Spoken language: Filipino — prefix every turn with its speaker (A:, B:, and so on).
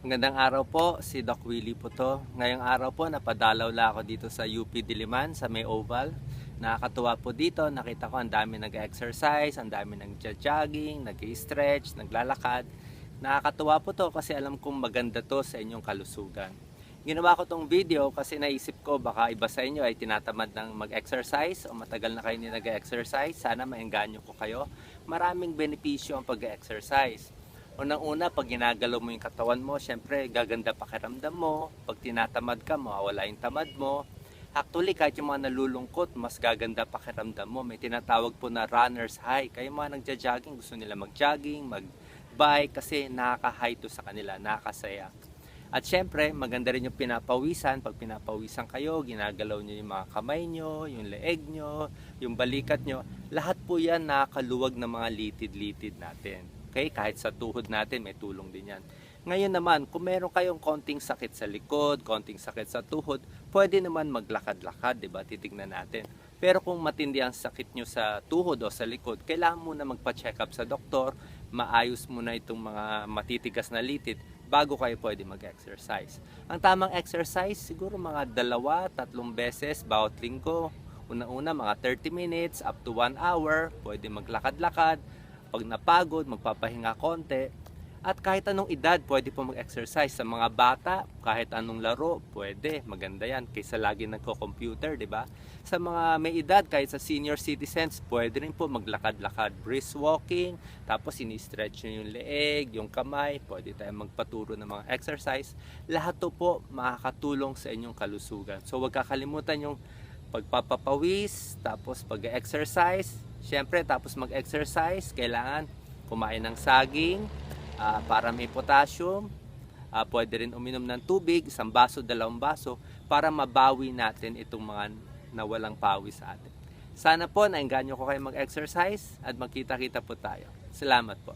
A: Magandang araw po, si Doc Willie po to. Ngayong araw po, napadalaw lang ako dito sa UP Diliman, sa May Oval. Nakakatuwa po dito, nakita ko ang dami nag-exercise, ang dami nag-jogging, nag-stretch, naglalakad. Nakakatuwa po to kasi alam kong maganda to sa inyong kalusugan. Ginawa ko tong video kasi naisip ko baka iba sa inyo ay tinatamad ng mag-exercise o matagal na kayo hindi nag-exercise. Sana maengganyo ko kayo. Maraming benepisyo ang pag-exercise. Unang-una, pag ginagalaw mo yung katawan mo, syempre gaganda pakiramdam mo. Pag tinatamad ka, mawawala yung tamad mo. Actually, kahit yung mga nalulungkot, mas gaganda pakiramdam mo. May tinatawag po na runner's high. Kaya mga nagja-jogging, gusto nila mag-jogging, mag-bike kasi nakaka-high to sa kanila, nakakasaya. At syempre, maganda rin yung pinapawisan. Pag pinapawisan kayo, ginagalaw nyo yung mga kamay nyo, yung leeg nyo, yung balikat nyo. Lahat po yan nakakaluwag ng mga litid-litid natin. Okay? Kahit sa tuhod natin, may tulong din yan. Ngayon naman, kung meron kayong konting sakit sa likod, konting sakit sa tuhod, pwede naman maglakad-lakad, di ba? Titignan natin. Pero kung matindi ang sakit nyo sa tuhod o sa likod, kailangan muna magpa-check up sa doktor, maayos muna itong mga matitigas na litid bago kayo pwede mag-exercise. Ang tamang exercise, siguro mga dalawa, tatlong beses bawat linggo. Una-una, mga 30 minutes up to 1 hour, pwede maglakad-lakad. Pag napagod, magpapahinga konti. At kahit anong edad, pwede po mag-exercise. Sa mga bata, kahit anong laro, pwede. Maganda yan. Kaysa lagi nagko-computer, di ba? Sa mga may edad, kahit sa senior citizens, pwede rin po maglakad-lakad. Brisk walking, tapos ini-stretch nyo yung leeg, yung kamay. Pwede tayong magpaturo ng mga exercise. Lahat to po makakatulong sa inyong kalusugan. So, huwag kakalimutan yung pagpapapawis, tapos pag-exercise. Siyempre, tapos mag-exercise, kailangan kumain ng saging, ah, para may potassium. Ah, pwede rin uminom ng tubig, isang baso, dalawang baso, para mabawi natin itong mga nawalang pawis sa atin. Sana po, naengganyo ko kayo mag-exercise at magkita-kita po tayo. Salamat po.